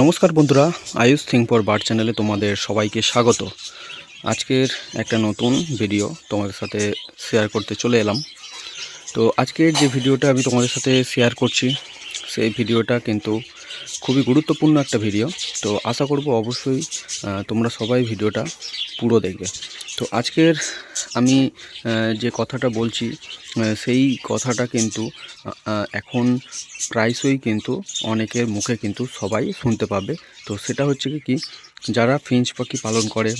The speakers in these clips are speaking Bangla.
নমস্কার বন্ধুরা, আয়ুষ থিং ফর বার্ড চ্যানেলে তোমাদের সবাইকে স্বাগত। আজকের একটা নতুন ভিডিও তোমাদের সাথে শেয়ার করতে চলে এলাম। তো আজকের যে ভিডিওটা আমি তোমাদের সাথে শেয়ার করছি, সেই ভিডিওটা কিন্তু খুবই গুরুত্বপূর্ণ একটা ভিডিও তো আশা করব অবশ্যই তোমরা সবাই ভিডিওটা পুরো দেখবে। তো আজকের আমি যে কথাটা বলছি সেই কথাটা কিন্তু এখন প্রায়শই কিন্তু অনেকের মুখে কিন্তু সবাই শুনতে পাবে। তো সেটা হচ্ছে কি যারা ফিঞ্চ পাখি পালন করে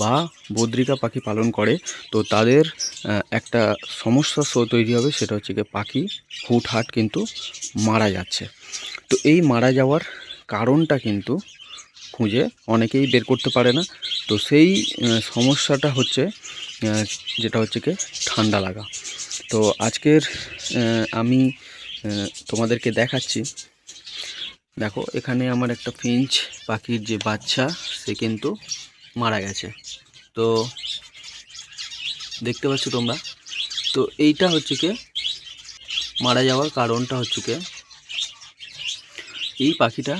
বা বদ্রিকা পাখি পালন করে, তো তাদের একটা সমস্যা তৈরি হবে, সেটা হচ্ছে কি পাখি হুটহাট কিন্তু মারা যাচ্ছে। তো এই মারা যাওয়ার কারণটা কিন্তু খুঁজে অনেকেই বের করতে পারে না। তো সেই সমস্যাটা হচ্ছে যেটা হচ্ছে কি, ঠান্ডা লাগা। তো আজকের আমি তোমাদেরকে দেখাচ্ছি। দেখো, এখানে আমার একটা ফিঞ্চ পাখির যে বাচ্চা, সে কিন্তু মারা গেছে। তো দেখতে পাচ্ছ তোমরা? তো এইটা হচ্ছে কি, মারা যাওয়ার কারণটা হচ্ছে কি এই পাখিটা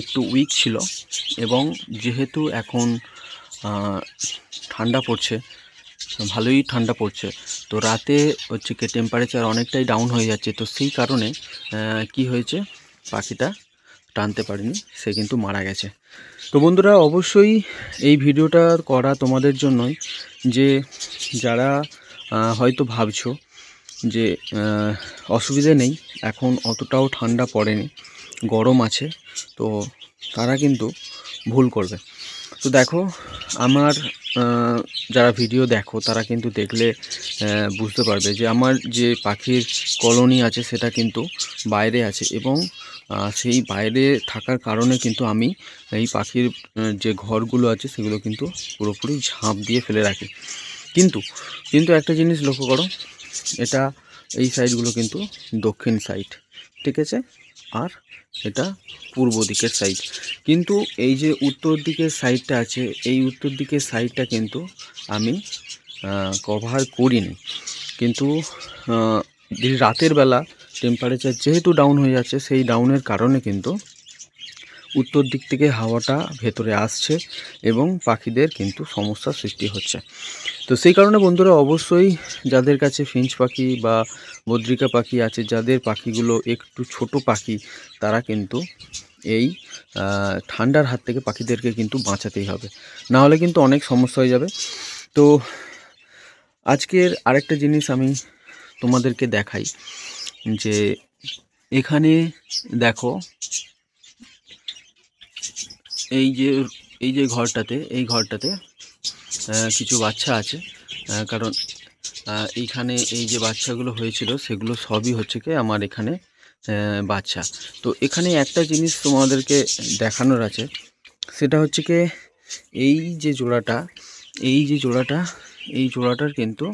একটু উইক ছিল এবং যেহেতু এখন ঠান্ডা পড়ছে, ভালোই ঠান্ডা পড়ছে, তো রাতে হচ্ছে কি টেম্পারেচার অনেকটাই ডাউন হয়ে যাচ্ছে, তো সেই কারণে কি হয়েছে? পাখিটা টানতে পারেনি, সে কিন্তু মারা গেছে। তো বন্ধুরা, অবশ্যই এই ভিডিওটা করা তোমাদের জন্যই যে যারা হয়তো ভাবছ যে অসুবিধে নেই, এখন অতটাও ঠান্ডা পড়েনি গরম আছে, তো তারা কিন্তু ভুল করবে। তো দেখো, আমার যারা ভিডিও দেখো, তারা কিন্তু দেখলে বুঝতে পারবে যে আমার যে পাখির কলোনি আছে, সেটা কিন্তু বাইরে আছে এবং সেই বাইরে থাকার কারণে কিন্তু আমি এই পাখির যে ঘরগুলো আছে, সেগুলো কিন্তু পুরোপুরি ঝাঁপ দিয়ে ফেলে রাখি। কিন্তু কিন্তু একটা জিনিস লক্ষ্য করো, এটা এই সাইডগুলো কিন্তু দক্ষিণ সাইড ঠিক আছে? আর এটা পূর্ব দিকের সাইড কিন্তু এই যে উত্তর দিকের সাইডটা আছে, এই উত্তর দিকের সাইডটা কিন্তু আমি কভার করিনি। কিন্তু রাতের বেলা টেম্পারেচার যেহেতু ডাউন হয়ে যাচ্ছে, সেই ডাউনের কারণে কিন্তু উত্তর দিক থেকে হাওয়াটা ভেতরে আসছে এবং পাখিদের কিন্তু সমস্যার সৃষ্টি হচ্ছে। তো সেই কারণে বন্ধুরা অবশ্যই যাদের কাছে ফিঞ্চ পাখি বা বদ্রিকা পাখি আছে, যাদের পাখিগুলো একটু ছোট পাখি, তারা কিন্তু এই ঠান্ডার হাত থেকে পাখিদেরকে কিন্তু বাঁচাতেই হবে। না হলে কিন্তু অনেক সমস্যা হয়ে যাবে। তো আজকের আরেকটা জিনিস আমি তোমাদেরকে দেখাই যে এখানে দেখো এই যে এই যে ঘরটাতে, এই ঘরটাতে কিছু বাচ্চা আছে কারণ এইখানে এই যে বাচ্চাগুলো হয়েছিল, সেগুলো সবই হচ্ছে কি আমার এখানে বাচ্চা। তো এখানে একটা জিনিস তোমাদেরকে দেখানোর আছে, সেটা হচ্ছে কি এই যে জোড়াটা, এই যে জোড়াটা, এই জোড়াটার কিন্তু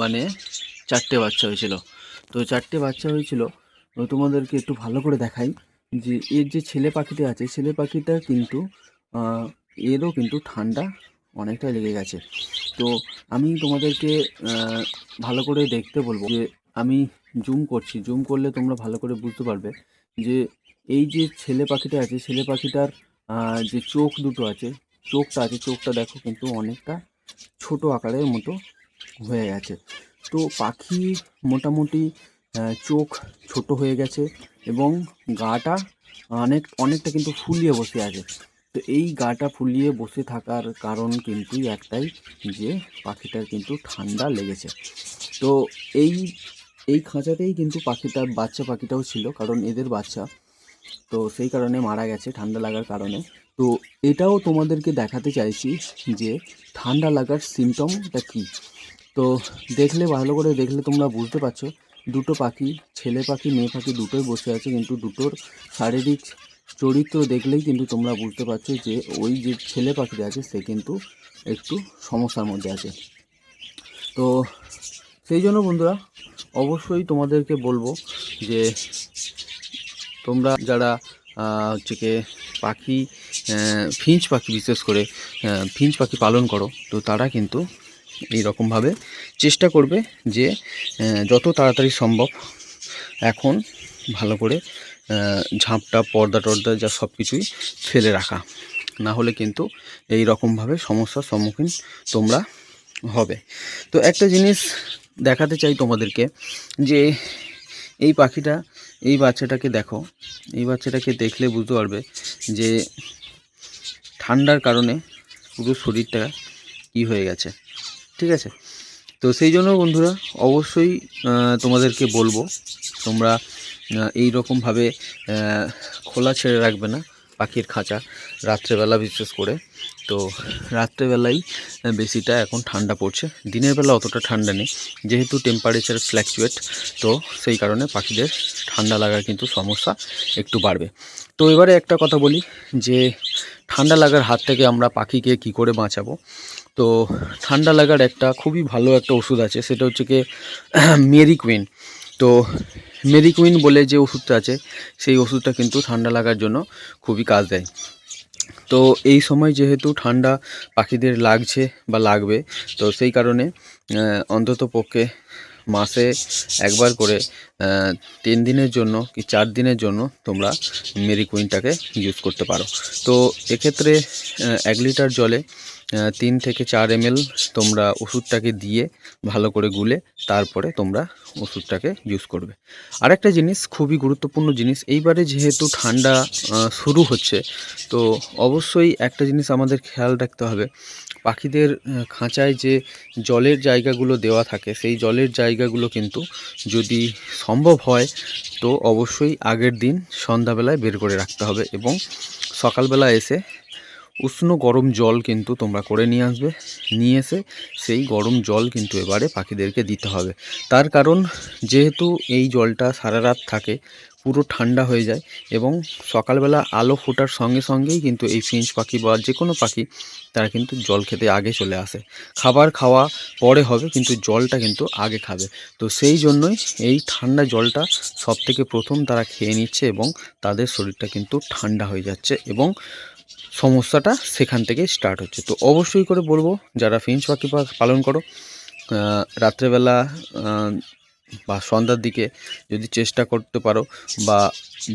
মানে চারটে বাচ্চা হয়েছিল। তো চারটে বাচ্চা হয়েছিল তোমাদেরকে একটু ভালো করে দেখাই। যে, এর যে ছেলে পাখিটা আছে ছেলে পাখিটা কিন্তু এরও কিন্তু ঠান্ডা অনেকটা লেগে গেছে। তো আমি তোমাদেরকে ভালো করে দেখতে বলব যে, আমি জুম করছি। জুম করলে তোমরা ভালো করে বুঝতে পারবে যে, এই যে ছেলে পাখিটা আছে, ছেলে পাখিটার যে চোখ দুটো আছে, চোখটা আছে, চোখটা দেখো কিন্তু অনেকটা ছোট আকারের মতো হয়ে গেছে। তো পাখি মোটামুটি চোখ ছোট হয়ে গেছে এবং গাটা অনেক, অনেকটা কিন্তু ফুলিয়ে বসে আছে। তো এই গাটা ফুলিয়ে বসে থাকার কারণ কিন্তু একটাই যে পাখিটার কিন্তু ঠান্ডা লেগেছে। তো এই এই খাঁচাতেই কিন্তু পাখিটার, বাচ্চা পাখিটাও ছিল, কারণ এদের বাচ্চা। তো সেই কারণে মারা গেছে ঠান্ডা লাগার কারণে। তো এটাও তোমাদেরকে দেখাতে চাইছি যে ঠান্ডা লাগার সিমটমটা কী? তো দেখলে, ভালো করে দেখলে তোমরা বুঝতে পারছ দুটো পাখি, ছেলে পাখি, মেয়ে পাখি দুটোই বসে আছে, কিন্তু দুটোর শারীরিক চরিত্র দেখলেই কিন্তু তোমরা বুঝতে পারছ যে ওই যে ছেলে পাখিটা আছে, সে কিন্তু একটু সমস্যার মধ্যে আছে। তো সেই জন্য বন্ধুরা, অবশ্যই তোমাদেরকে বলব যে তোমরা যারা হচ্ছে কি, পাখি ফিঞ্চ পাখি বিশেষ করে ফিঞ্চ পাখি পালন করো, তো তারা কিন্তু এই রকমভাবে চেষ্টা করবে যে যত তাড়াতাড়ি সম্ভব এখন ভালো করে ঝাঁপটা, পর্দা টর্দা যা সব কিছুই ফেলে রাখা। না হলে কিন্তু এই রকমভাবে সমস্যার সম্মুখীন তোমরা হবে। তো একটা জিনিস দেখাতে চাই তোমাদেরকে যে, এই পাখিটা, এই বাচ্চাটাকে দেখো, এই বাচ্চাটাকে দেখলে বুঝতে পারবে যে, ঠান্ডার কারণে পুরো শরীরটা কি হয়ে গেছে। ঠিক আছে? তো সেই জন্য বন্ধুরা, অবশ্যই তোমাদেরকে বলব, তোমরা এই রকমভাবে খোলা ছেড়ে রাখবে না, পাখির খাঁচা, রাত্রেবেলা বিশেষ করে। তো রাত্রেবেলাই বেশিটা এখন ঠান্ডা পড়ছে। দিনের বেলা অতটা ঠান্ডা নেই, যেহেতু টেম্পারেচার ফ্ল্যাকচুয়েট তো সেই কারণে পাখিদের ঠান্ডা লাগার কিন্তু সমস্যা একটু বাড়বে। তো এবারে একটা কথা বলি, যে ঠান্ডা লাগার হাত থেকে আমরা পাখিকে কি করে বাঁচাবো? তো ঠান্ডা লাগার একটা খুবই ভালো একটা ওষুধ আছে, সেটা হচ্ছে কি মেরিকুইন। তো মেরিকুইন বলে যে ওষুধটা আছে, সেই ওষুধটা কিন্তু ঠান্ডা লাগার জন্য খুবই কাজ দেয়। তো এই সময় যেহেতু ঠান্ডা পাখিদের লাগছে বা লাগবে, তো সেই কারণে অন্তত পক্ষে মাসে একবার করে তিন দিনের জন্য কি চার দিনের জন্য তোমরা মেরি কুইনটাকে ইউজ করতে পারো। তো এক্ষেত্রে এক লিটার জলে তিন থেকে চার এমএল তোমরা ওষুধটাকে দিয়ে ভালো করে গুলে তারপরে তোমরা ওষুধটাকে ইউজ করবে। আরেকটা জিনিস, খুবই গুরুত্বপূর্ণ জিনিস, এইবারে যেহেতু ঠান্ডা শুরু হচ্ছে, তো অবশ্যই একটা জিনিস আমাদের খেয়াল রাখতে হবে পাখিদের খাঁচায় যে জলের জায়গাগুলো দেওয়া থাকে, সেই জলের জায়গাগুলো কিন্তু যদি সম্ভব হয়, তো অবশ্যই আগের দিন সন্ধ্যাবেলায় বের করে রাখতে হবে এবং সকালবেলা এসে উষ্ণ গরম জল কিন্তু তোমরা করে নিয়ে আসবে, নিয়ে এসে সেই গরম জল কিন্তু এবারে পাখিদেরকে দিতে হবে। তার কারণ, যেহেতু এই জলটা সারা রাত থাকে পুরো ঠান্ডা হয়ে যায় এবং সকালবেলা আলো ফোটার সঙ্গে সঙ্গেই কিন্তু এই ফিঞ্চ পাখি বা যে কোনো পাখি, তারা কিন্তু জল খেতে আগে চলে আসে। খাবার খাওয়া পরে হবে, কিন্তু জলটা কিন্তু আগে খাবে। তো সেই জন্যই এই ঠান্ডা জলটা সব থেকে প্রথম তারা খেয়ে নিচ্ছে এবং তাদের শরীরটা কিন্তু ঠান্ডা হয়ে যাচ্ছে এবং সমস্যাটা সেখান থেকে স্টার্ট হচ্ছে। তো অবশ্যই করে বলব, যারা ফিঞ্চ পাখি পালন করো রাত্রেবেলা বা সন্ধ্যার দিকে যদি চেষ্টা করতে পারো বা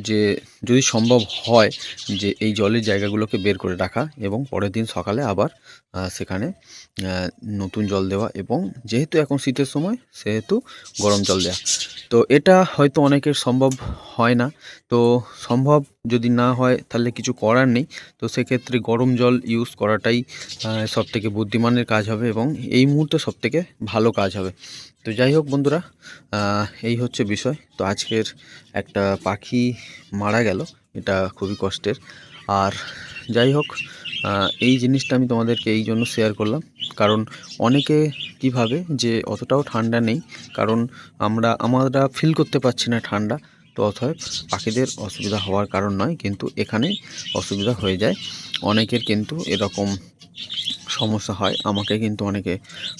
যে, যদি সম্ভব হয় যে এই জলের জায়গাগুলোকে বের করে রাখা এবং পরের দিন সকালে আবার সেখানে নতুন জল দেওয়া এবং যেহেতু এখন শীতের সময়, সেহেতু গরম জল দেওয়া তো এটা হয়তো অনেকের সম্ভব হয় না। তো সম্ভব যদি না হয়, তাহলে কিছু করার নেই। তো সেক্ষেত্রে গরম জল ইউজ করাটাই সব থেকে বুদ্ধিমানের কাজ হবে এবং এই মুহূর্তে সবথেকে ভালো কাজ হবে। তো যাই হোক বন্ধুরা এই হচ্ছে বিষয়। তো আজকের একটা পাখি মারা গেল, এটা খুবই কষ্টের। আর যাই হোক এই জিনিসটা আমি তোমাদেরকে এই জন্য শেয়ার করলাম। কারণ অনেকে কীভাবে যে অতটাও ঠান্ডা নেই, কারণ আমরা আমরা ফিল করতে পারছি না ঠান্ডা। তো অতএব পাখিদের অসুবিধা হওয়ার কারণ নয়, কিন্তু এখানে অসুবিধা হয়ে যায়। অনেকের কিন্তু এরকম সমস্যা হয়। আমাকে কিন্তু অনেকে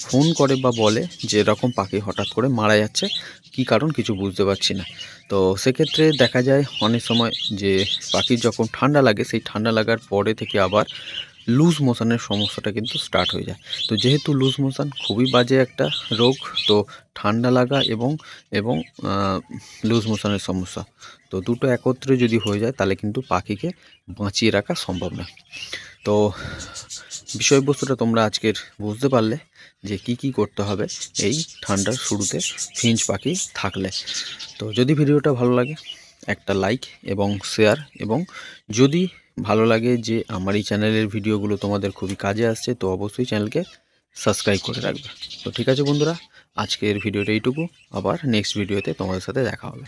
ফোন করে বা বলে যে, এরকম পাখি হঠাৎ করে মারা যাচ্ছে, কি কারণ কিছু বুঝতে পারছি না। তো সেক্ষেত্রে দেখা যায় অনেক সময় যে পাখির যখন ঠান্ডা লাগে, সেই ঠান্ডা লাগার পরে থেকে আবার লুজ মোশনের সমস্যাটা কিন্তু স্টার্ট হয়ে যায়। তো যেহেতু লুজ মোশন খুবই বাজে একটা রোগ, তো ঠান্ডা লাগা এবং এবং লুজ মোশনের সমস্যা। তো দুটো একত্রে যদি হয়ে যায়, তাহলে কিন্তু পাখিকে বাঁচিয়ে রাখা সম্ভব নয়। তো বিষয়বস্তুটা তোমরা আজকের বুঝতে পারলে যে কি কি করতে হবে এই ঠান্ডার শুরুতে ফিঞ্চ পাখি থাকলে। তো যদি ভিডিওটা ভালো লাগে, একটা লাইক এবং শেয়ার এবং যদি ভালো লাগে যে আমার এই চ্যানেলের ভিডিওগুলো তোমাদের খুবই কাজে আসছে, তো অবশ্যই চ্যানেলকে সাবস্ক্রাইব করে রাখবে। তো ঠিক আছে বন্ধুরা, আজকের ভিডিওটা এইটুকু। আবার নেক্সট ভিডিওতে তোমাদের সাথে দেখা হবে।